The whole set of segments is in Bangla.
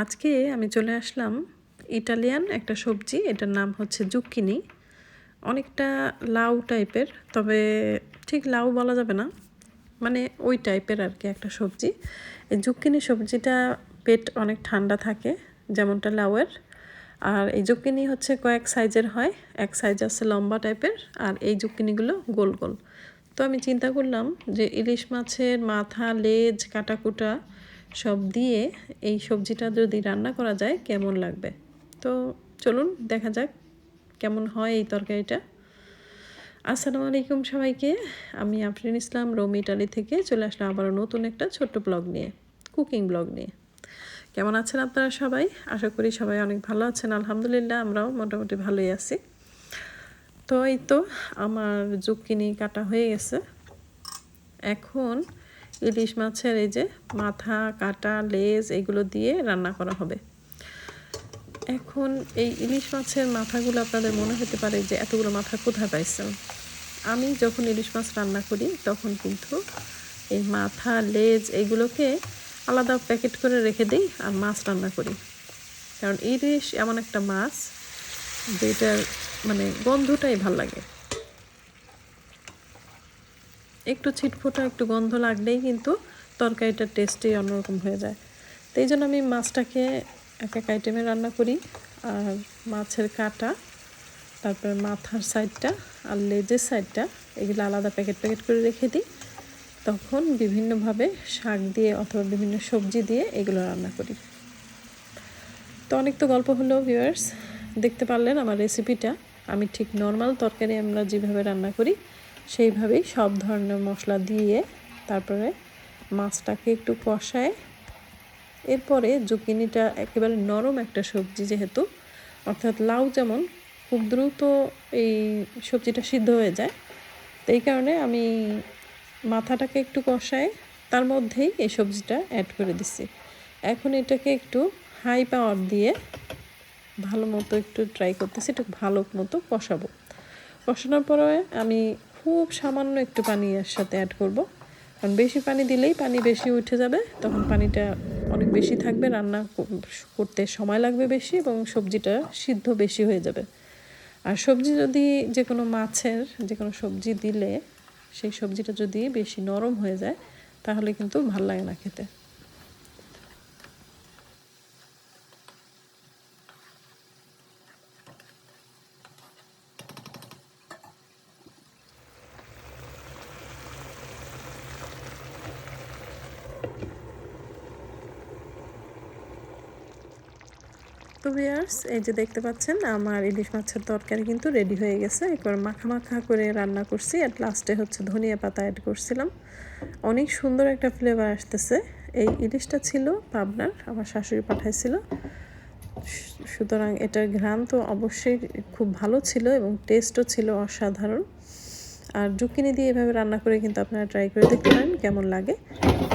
আজকে আমি চলে আসলাম ইটালিয়ান একটা সবজি, এটার নাম হচ্ছে জুক্কিনি অনেকটা লাউ টাইপের, তবে ঠিক লাউ বলা যাবে না। মানে ওই টাইপের আর কি একটা সবজি। এই জুক্কিনি সবজিটা পেট অনেক ঠান্ডা থাকে, যেমনটা লাউয়ের। আর এই জুক্কিনি হচ্ছে কয়েক সাইজের হয়, এক সাইজ আছে লম্বা টাইপের, আর এই জুক্কিনিগুলো গোল গোল। তো আমি চিন্তা করলাম যে ইলিশ মাছের মাথা, লেজ, কাটাকুটা সব দিয়ে এই সবজিটা যদি রান্না করা যায়, কেমন লাগবে? তো চলুন, দেখা যাক কেমন হয় এই তরকারিটা। আসসালামু আলাইকুম সবাইকে। আমি আফরিন ইসলাম, রোম, ইটালি থেকে চলে আসলাম আবারও নতুন একটা ছোট্ট ব্লগ নিয়ে, কুকিং ব্লগ নিয়ে। কেমন আছেন আপনারা সবাই? আশা করি সবাই অনেক ভালো আছেন, আলহামদুলিল্লাহ, আমরাও মোটামুটি ভালোই আছি। তো এই তো, আমার জুকিনি কাটা হয়ে গেছে। এখন ইলিশ মাছের এই যে মাথা, কাটা, লেজ এগুলো দিয়ে রান্না করা হবে। এখন এই ইলিশ মাছের মাথাগুলো আপনাদের মনে হতে পারে যে এতগুলো মাথা কোথায় পাইছেন? আমি যখন ইলিশ মাছ রান্না করি, তখন কিন্তু এই মাথা, লেজ এগুলোকে আলাদা প্যাকেট করে রেখে দিই আর মাছ রান্না করি। কারণ ইলিশ এমন একটা মাছ যেটার মানে গন্ধটাই ভালো লাগে। একটু ছিটফোটা, একটু গন্ধ লাগলেই কিন্তু তরকারিটার টেস্টই অন্যরকম হয়ে যায়। তো এই জন্য আমি মাছটাকে এক এক আইটেমে রান্না করি। আর মাছের কাটা, তারপরে মাথার সাইডটা আর লেজের সাইডটা এগুলো আলাদা প্যাকেট প্যাকেট করে রেখে দিই। তখন বিভিন্নভাবে শাক দিয়ে অথবা বিভিন্ন সবজি দিয়ে এগুলো রান্না করি। তো অনেক তো গল্প হলো ভিউয়ার্স দেখতে পারলেন আমার রেসিপিটা আমি ঠিক নর্মাল তরকারি আমরা যেভাবে রান্না করি সেইভাবেই সব ধরনের মশলা দিয়ে তারপরে মাছটাকে একটু কষায়। এরপরে জুকিনিটা একেবারে নরম একটা সবজি যেহেতু, অর্থাৎ লাউ যেমন খুব দ্রুত এই সবজিটা সিদ্ধ হয়ে যায় তো এই কারণে আমি মাথাটাকে একটু কষায় তার মধ্যেই এই সবজিটা অ্যাড করে দিছি এখন এটাকে একটু হাই পাওয়ার দিয়ে ভালো মতো একটু ট্রাই করতেছি, একটু ভালো মতো কষাবো। কষানোর পরে আমি খুব সামান্য একটু পানি এর সাথে অ্যাড করব। কারণ বেশি পানি দিলেই পানি বেশি উঠে যাবে, তখন পানিটা অনেক বেশি থাকবে, রান্না করতে সময় লাগবে বেশি এবং সবজিটা সিদ্ধ বেশি হয়ে যাবে। আর সবজি যদি যে কোনো মাছের যে কোনো সবজি দিলে, সেই সবজিটা যদি বেশি নরম হয়ে যায়, তাহলে কিন্তু ভালো লাগে না খেতে। তো ভিয়ার্স এই যে দেখতে পাচ্ছেন, আমার ইলিশ মাছের তরকারি কিন্তু রেডি হয়ে গেছে। একবার মাখা মাখা করে রান্না করছি। আর লাস্টে হচ্ছে ধনিয়া পাতা অ্যাড করছিলাম। অনেক সুন্দর একটা ফ্লেভার আসতেছে। এই ইলিশটা ছিল পাবনার, আমার শাশুড়ি পাঠাইছিল। সুতরাং এটার ঘ্রাণ তো অবশ্যই খুব ভালো ছিল এবং টেস্টও ছিল অসাধারণ। আর জুকিনি দিয়ে এভাবে রান্না করে কিন্তু আপনারা ট্রাই করে দেখতে পারেন, কেমন লাগে।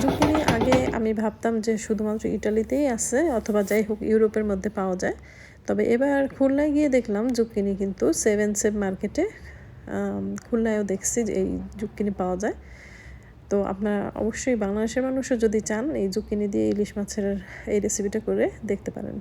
জুকিনি আগে আমি ভাবতাম যে শুধুমাত্র ইটালিতেই আছে অথবা যাই হোক ইউরোপের মধ্যে পাওয়া যায়, তবে এবার খুলনায় গিয়ে দেখলাম জুকিনি কিন্তু সেভেন সেভ মার্কেটে খুলনায়ও দেখছি যে এই জুকিনি পাওয়া যায়। তো আপনারা অবশ্যই বাংলাদেশের মানুষও যদি চান এই জুকিনি দিয়ে ইলিশ মাছের এই রেসিপিটা করে দেখতে পারেন।